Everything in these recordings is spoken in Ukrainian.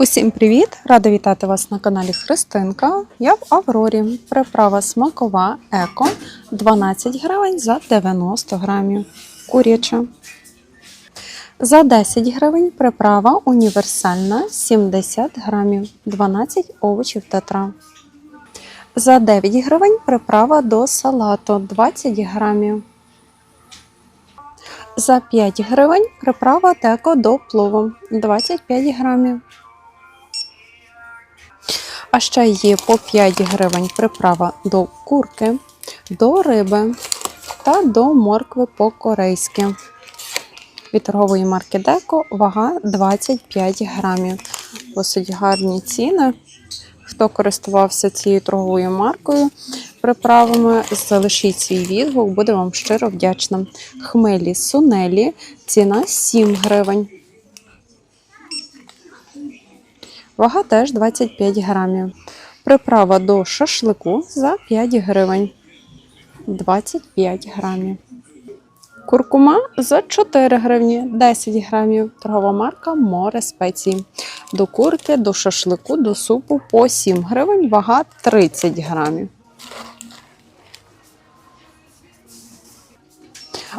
Усім привіт! Рада вітати вас на каналі Христинка. Я в Аврорі. Приправа смакова еко 12 гривень за 90 грамів. Куряча. За 10 гривень приправа універсальна 70 грамів, 12 овочів та трав. За 9 гривень приправа до салату 20 грамів. За 5 гривень приправа теко до плову 25 грамів. А ще є по 5 гривень приправа до курки, до риби та до моркви по-корейськи. Від торгової марки Деко вага 25 грамів. Досить гарні ціни. Хто користувався цією торговою маркою приправами, залишіть свій відгук, буде вам щиро вдячна. Хмелі сунелі, ціна 7 гривень. Вага теж 25 грамів. Приправа до шашлику за 5 гривень. 25 грамів. Куркума за 4 гривні, 10 грамів. Торгова марка Море спеції. До курки, до шашлику, до супу по 7 гривень, вага 30 грамів.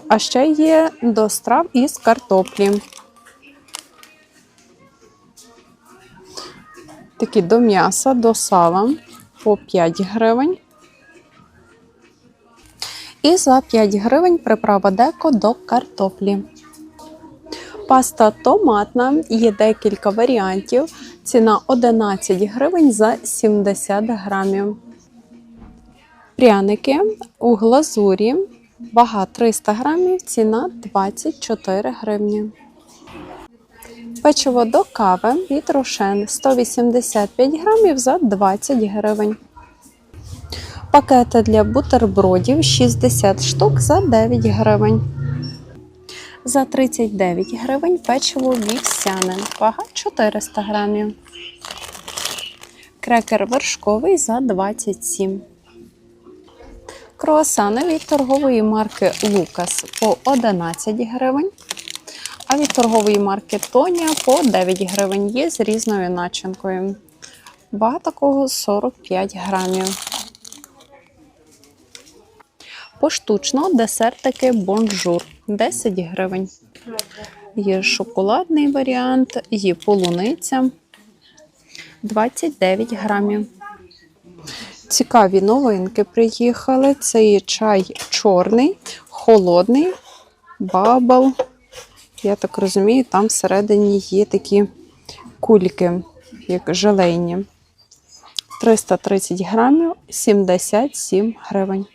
А ще є до страв із картоплі. Такі до м'яса, до сала по 5 гривень. І за 5 гривень приправа деко до картоплі. Паста томатна, є декілька варіантів. Ціна 11 гривень за 70 грамів. Пряники у глазурі. Вага 300 грамів, ціна 24 гривні. Печиво до кави від Рошен 185 грамів за 20 гривень. Пакети для бутербродів 60 штук за 9 гривень. За 39 гривень печиво вівсяне. Вага 400 грамів. Крекер вершковий за 27. Круасани від торгової марки Лукас по 11 гривень. А від торгової марки Тонія по 9 гривень є з різною начинкою. Вага такого 45 грамів. Поштучно десертики бонжур 10 гривень. Є шоколадний варіант, є полуниця 29 грамів. Цікаві новинки приїхали. Це є чай чорний, холодний, бабл. Я так розумію, там всередині є такі кульки, як желейні. 330 грамів, 77 гривень.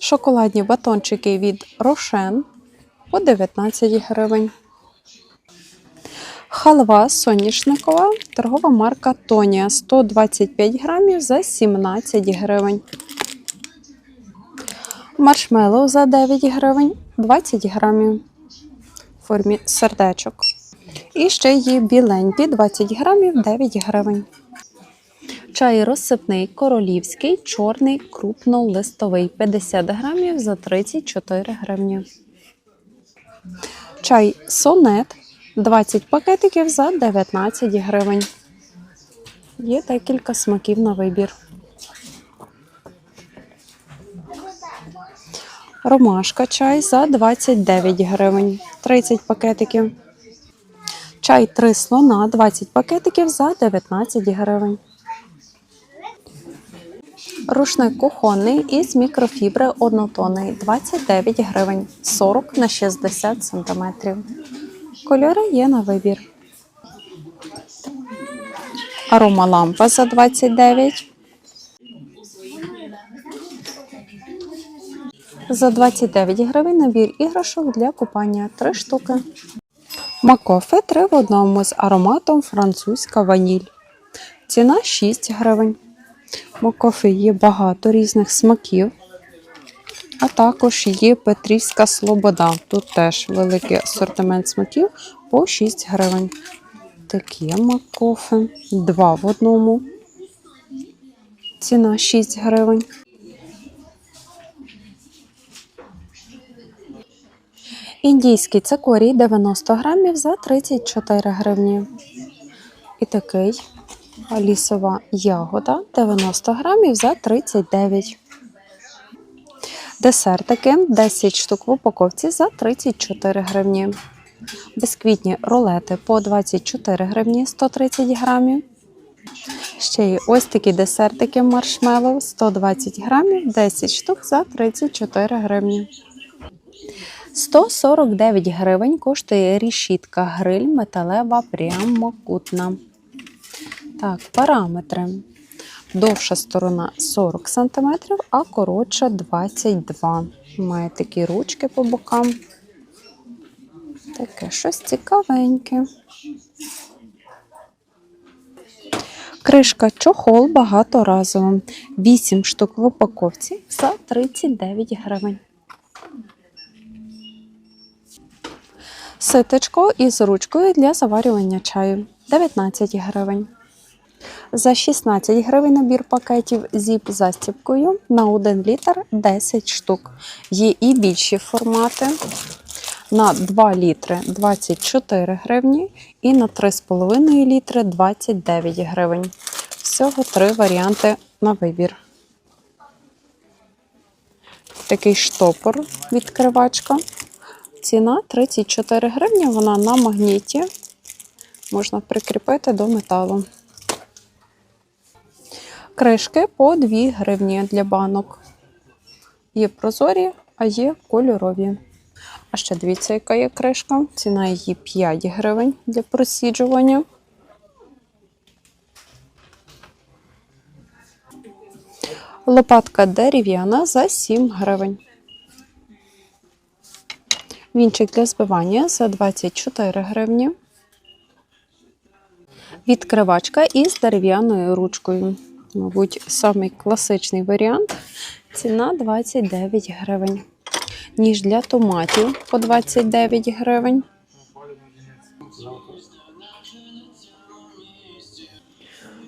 Шоколадні батончики від Рошен по 19 гривень. Халва соняшникова, торгова марка Тонія 125 грамів за 17 гривень. Маршмеллоу за 9 гривень 20 грамів формі сердечок. І ще є біленькі 20 грамів 9 гривень. Чай розсипний королівський, чорний, крупнолистовий 50 грамів за 34 гривні. Чай сонет 20 пакетиків за 19 гривень. Є декілька смаків на вибір. Ромашка чай за 29 гривень. 30 пакетиків. Чай 3 слона 20 пакетиків за 19 гривень. Рушник кухонний із мікрофібри однотонний 29 гривень 40 на 60 см. Кольори є на вибір. Арома лампа за 29. За 29 гривень набір іграшок для купання 3 штуки. Макофе 3 в одному з ароматом французька ваніль. Ціна 6 гривень. Макофе є багато різних смаків. А також є Петрівська Слобода. Тут теж великий асортимент смаків по 6 гривень. Такі макофе. Два в одному. Ціна 6 гривень. Індійський цикорій 90 грамів за 34 гривні. І такий лісова ягода 90 грамів за 39. Десертики 10 штук в упаковці за 34 гривні. Бисквітні рулети по 24 гривні 130 грамів. Ще й ось такі десертики маршмеллоу 120 грамів, 10 штук за 34 гривні. 149 гривень коштує рішітка гриль металева прямокутна. Так, параметри. Довша сторона 40 см, а коротша 22 Має такі ручки по бокам. Таке щось цікавеньке. Кришка чохол багаторазова. 8 штук в упаковці за 39 гривень. Ситечко із ручкою для заварювання чаю 19 гривень. За 16 гривень набір пакетів зіп застіпкою на 1 літр 10 штук. Є і більші формати. На 2 літри 24 гривні і на 3,5 літри 29 гривень. Всього три варіанти на вибір. Такий штопор відкривачка. Ціна 34 гривні, вона на магніті. Можна прикріпити до металу. Кришки по 2 гривні для банок. Є прозорі, а є кольорові. А ще дивіться, яка є кришка. Ціна її 5 гривень для просіджування. Лопатка дерев'яна за 7 гривень. Вінчик для збивання за 24 гривні. Відкривачка із дерев'яною ручкою. Мабуть, самий класичний варіант. Ціна 29 гривень. Ніж для томатів по 29 гривень.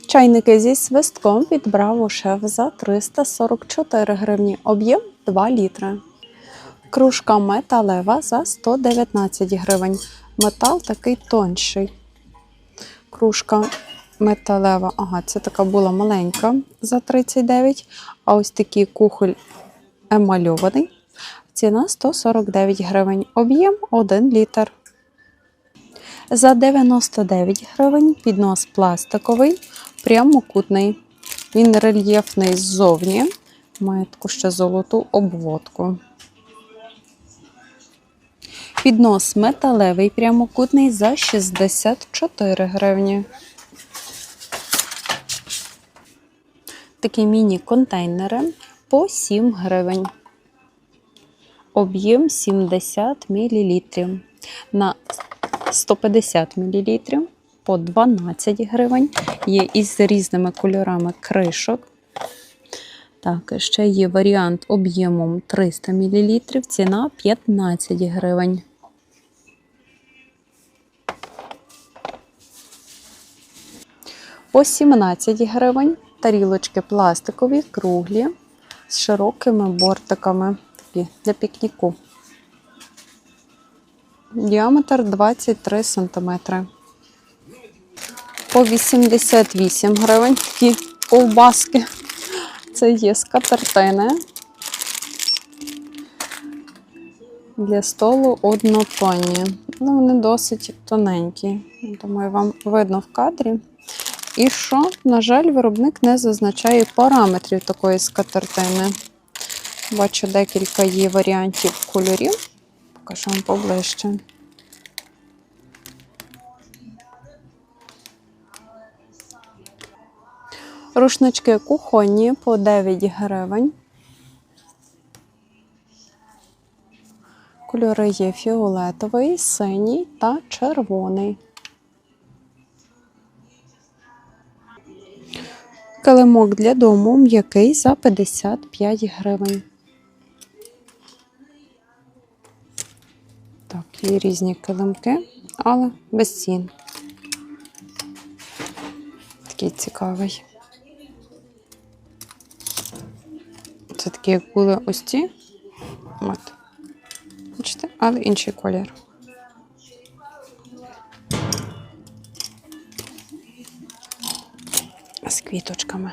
Чайники зі свистком від Bravo Chef за 344 гривні. Об'єм 2 літри. Кружка металева за 119 гривень. Метал такий тонший. Кружка металева. Ага, це така була маленька за 39. А ось такий кухоль емальований. Ціна 149 гривень. Об'єм 1 літр. За 99 гривень піднос пластиковий, прямокутний. Він рельєфний ззовні. Має таку ще золоту обводку. Піднос металевий прямокутний за 64 гривні. Такі міні-контейнери по 7 гривень. Об'єм 70 мл. На 150 мл по 12 гривень. Є із різними кольорами кришок. Так, ще є варіант об'ємом 300 мл, ціна 15 гривень. По 17 гривень тарілочки пластикові, круглі, з широкими бортиками такі для пікніку. Діаметр 23 см. По 88 гривень такі ковбаски. Це є скатертини. Для столу однотонні. Ну, вони досить тоненькі. Думаю, вам видно в кадрі. І що, на жаль, виробник не зазначає параметрів такої скатертини. Бачу, декілька є варіантів кольорів. Покажу вам поближче. Рушнички кухонні по 9 гривень. Кольори є фіолетовий, синій та червоний. Килимок для дому м'який за 55 гривень. Так, є різні килимки, але без цін. Такий цікавий. Це такі, як ось ці. От. Бачите, але інший колір. Квіточками.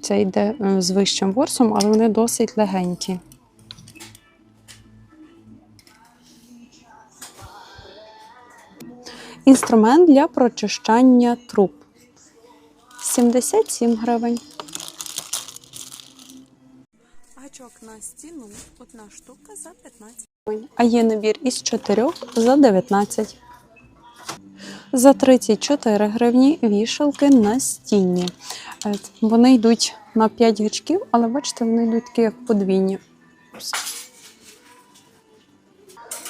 Це йде е, з вищим ворсом, але вони досить легенькі. Інструмент для прочищання труб. 77 гривень. Гачок на стіну одна штука за 15 гривень. А є набір із 4 за 19. За 34 гривні вішалки на стіні. Е, Вони йдуть на 5 гачків, але бачите, вони йдуть такі як подвійні.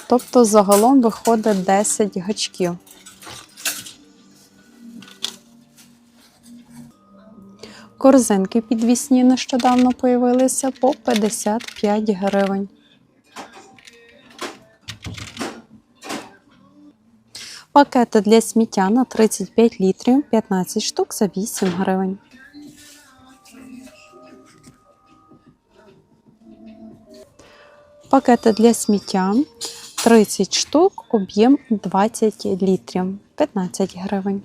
Тобто загалом виходить 10 гачків. Корзинки підвісні нещодавно появилися по 55 гривень. Пакети для сміття на 35 літрів 15 штук за 8 гривень. Пакети для сміття 30 штук, об'єм 20 літрів 15 гривень.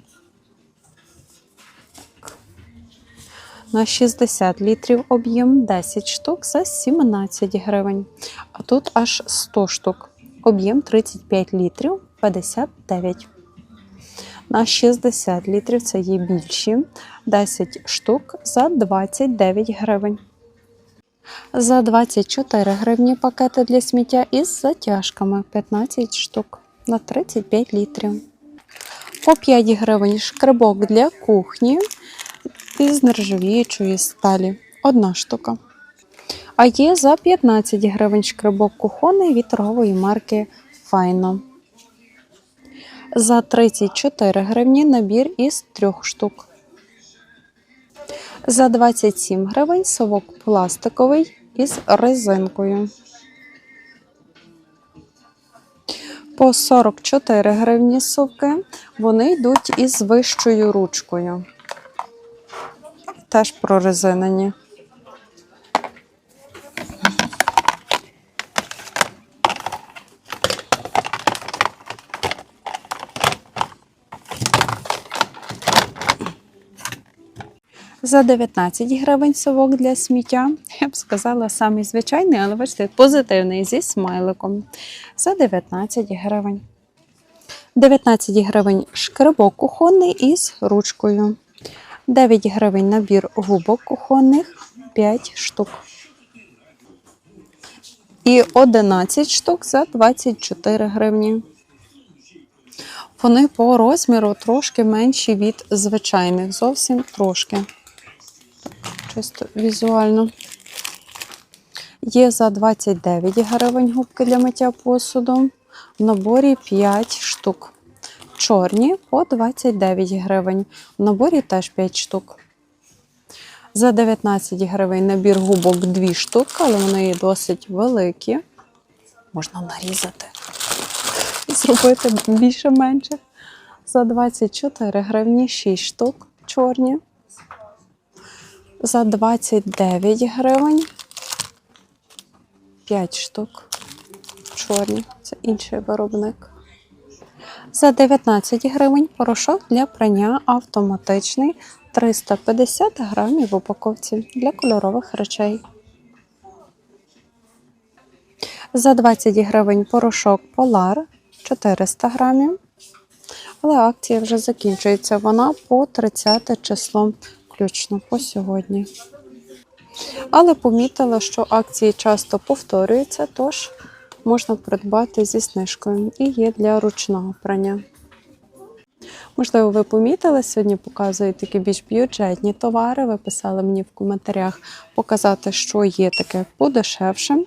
На 60 літрів об'єм 10 штук за 17 гривень. А тут аж 100 штук. Об'єм 35 літрів 59. На 60 літрів це є більші 10 штук за 29 гривень. За 24 гривні пакети для сміття із затяжками 15 штук на 35 літрів. По 5 гривень шкребок для кухні із нержавіючої сталі. Одна штука. А є за 15 гривень шкребок кухонний від торгової марки Файно. За 34 гривні набір із трьох штук. За 27 гривень совок пластиковий із резинкою. По 44 гривні совки вони йдуть із вищою ручкою. Теж прорезинені. За 19 гривень совок для сміття. Я б сказала, самий звичайний, але бачите, позитивний зі смайликом. За 19 гривень. 19 гривень шкребок кухонний із ручкою. 9 гривень набір губок кухонних 5 штук. І 11 штук за 24 гривні. Вони по розміру трошки менші від звичайних, зовсім трошки. Чисто візуально. Є за 29 гривень губки для миття посуду. В наборі 5 штук. Чорні по 29 гривень. В наборі теж 5 штук. За 19 гривень набір губок 2 штуки, але вони досить великі. Можна нарізати і зробити більше-менше. За 24 гривні 6 штук чорні. За 29 гривень 5 штук чорні. Це інший виробник. За 19 гривень порошок для прання автоматичний 350 грамів в упаковці для кольорових речей. За 20 гривень порошок Polar 400 грамів. Але акція вже закінчується. Вона по 30 число, включно по сьогодні. Але помітила, що акції часто повторюються, тож можна придбати зі знижкою і є для ручного прання. Можливо, ви помітили, сьогодні показую такі більш бюджетні товари. Ви писали мені в коментарях показати, що є таке подешевше.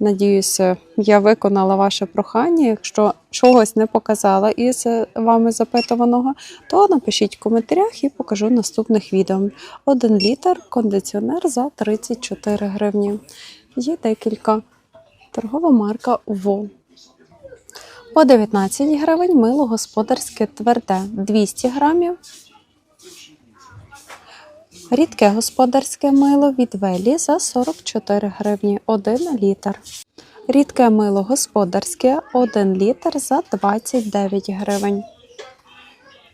Надіюся, я виконала ваше прохання. Якщо чогось не показала із вами запитуваного, то напишіть в коментарях і покажу наступних відео. Один літр кондиціонер за 34 гривні. Є декілька. Торгова марка ВО. По 19 гривень мило господарське тверде 200 грамів. Рідке господарське мило від Велі за 44 гривні 1 літр. Рідке мило господарське 1 літр за 29 гривень.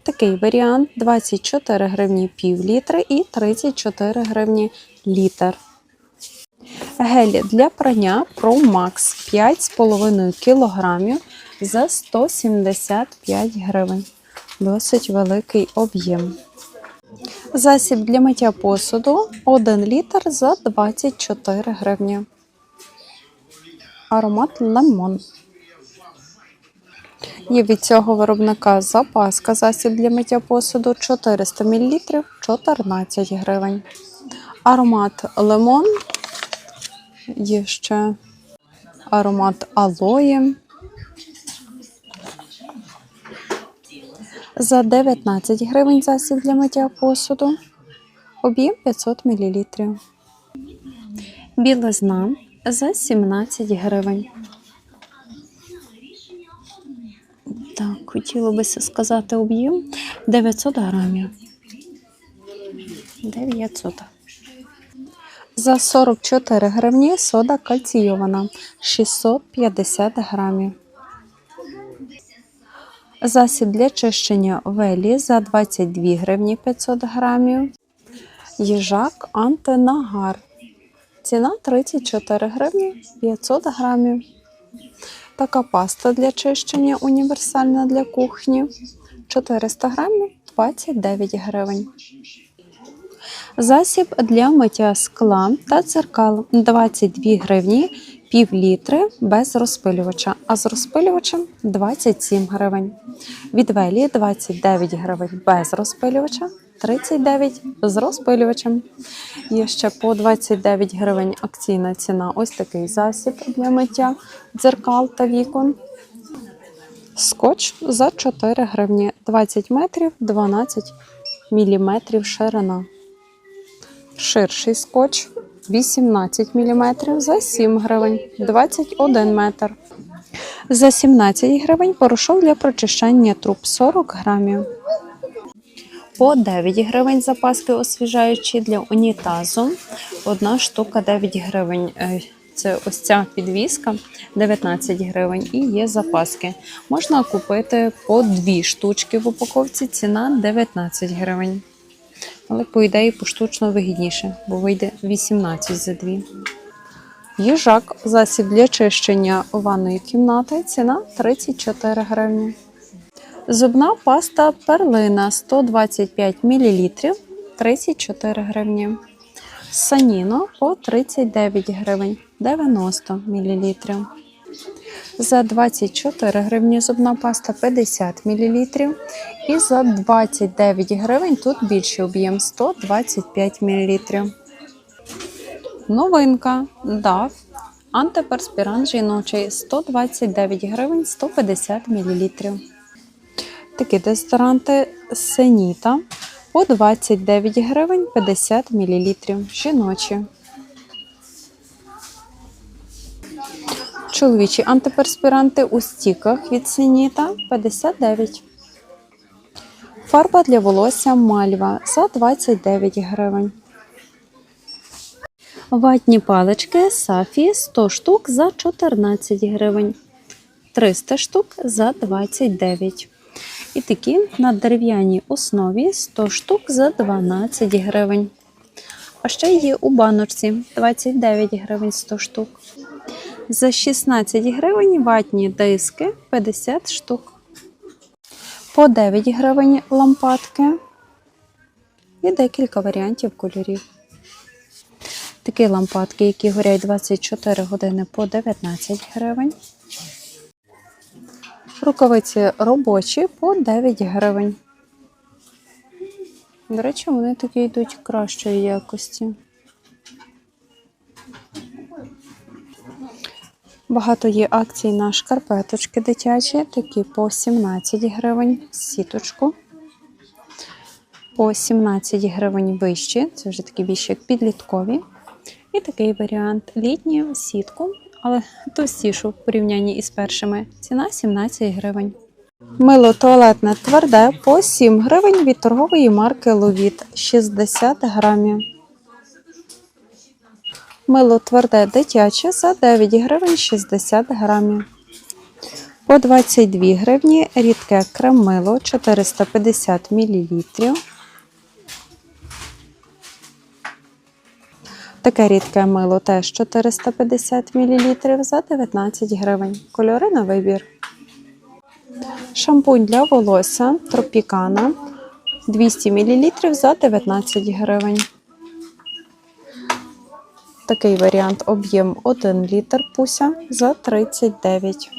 такий варіант: 24 гривні пів літри і 34 гривні літр. Гелі для прання Pro Max 5,5 кг за 175 гривень. Досить великий об'єм. Засіб для миття посуду 1 літр за 24 гривні. Аромат лимон. Є від цього виробника запаска засіб для миття посуду 400 мл 14 гривень. Аромат лимон. Є ще аромат алої. За 19 гривень засіб для миття посуду. Об'єм 500 мл. Білизна за 17 гривень. Так, хотіло би сказати об'єм 900 грамів. 900. За 44 гривні сода кальційована 650 грамів. Засіб для чищення велі за 22 гривні 500 грамів. Їжак антинагар. Ціна 34 гривні 500 грамів. Така паста для чищення універсальна для кухні 400 грамів 29 гривень. Засіб для миття скла та дзеркал 22 гривні пів літри без розпилювача, а з розпилювачем 27 гривень. Від велі 29 гривень без розпилювача, 39 з розпилювачем. Є ще по 29 гривень акційна ціна. Ось такий засіб для миття дзеркал та вікон. Скотч за 4 гривні 20 метрів 12 міліметрів ширина. Ширший скотч 18 мм за 7 гривень 21 метр. За 17 гривень порошок для прочищання труб 40 грамів. По 9 гривень запаски освіжаючі для унітазу. Одна штука 9 гривень. Е, Це ось ця підвіска 19 гривень і є запаски. Можна купити по 2 штучки в упаковці, ціна 19 гривень. Але, по ідеї, поштучно вигідніше, бо вийде 18 за 2. Їжак засіб для чищення ванної кімнати. Ціна 34 гривні. Зубна паста перлина 125 мл 34 гривні. Саніно по 39 гривень 90 мл. За 24 гривні зубна паста 50 мл. І за 29 гривень тут більший об'єм 125 мл. Новинка DAF антиперспірант жіночий 129 гривень 150 мл. Такі дезодоранти Сеніта по 29 гривень 50 мл. Жіночі. Чоловічі антиперспіранти у стіках від Сеніта 59. Фарба для волосся Мальва за 29 гривень. Ватні палички Сафі 100 штук за 14 гривень. 300 штук за 29. І такі на дерев'яній основі 100 штук за 12 гривень. А ще є у баночці 29 гривень 100 штук. За 16 гривень ватні диски 50 штук. По 9 гривень лампадки. І декілька варіантів кольорів. Такі лампадки, які горять 24 години по 19 гривень. Рукавиці робочі по 9 гривень. До речі, вони такі йдуть кращої якості. Багато є акцій на шкарпеточки дитячі, такі по 17 гривень сіточку. По 17 гривень вищі, це вже такі більш як підліткові. І такий варіант літні сітку, але товстішу в порівнянні із першими. Ціна 17 гривень. Мило туалетне тверде по 7 гривень від торгової марки Ловіт 60 грамів. Мило тверде дитяче за 9 гривень 60 грамів. По 22 гривні рідке кремило 450 мл. Таке рідке мило теж 450 мл за 19 гривень. Кольори на вибір. Шампунь для волосся Тропікана 200 мл за 19 гривень. Такий варіант об'єм 1 літр пуся за 39.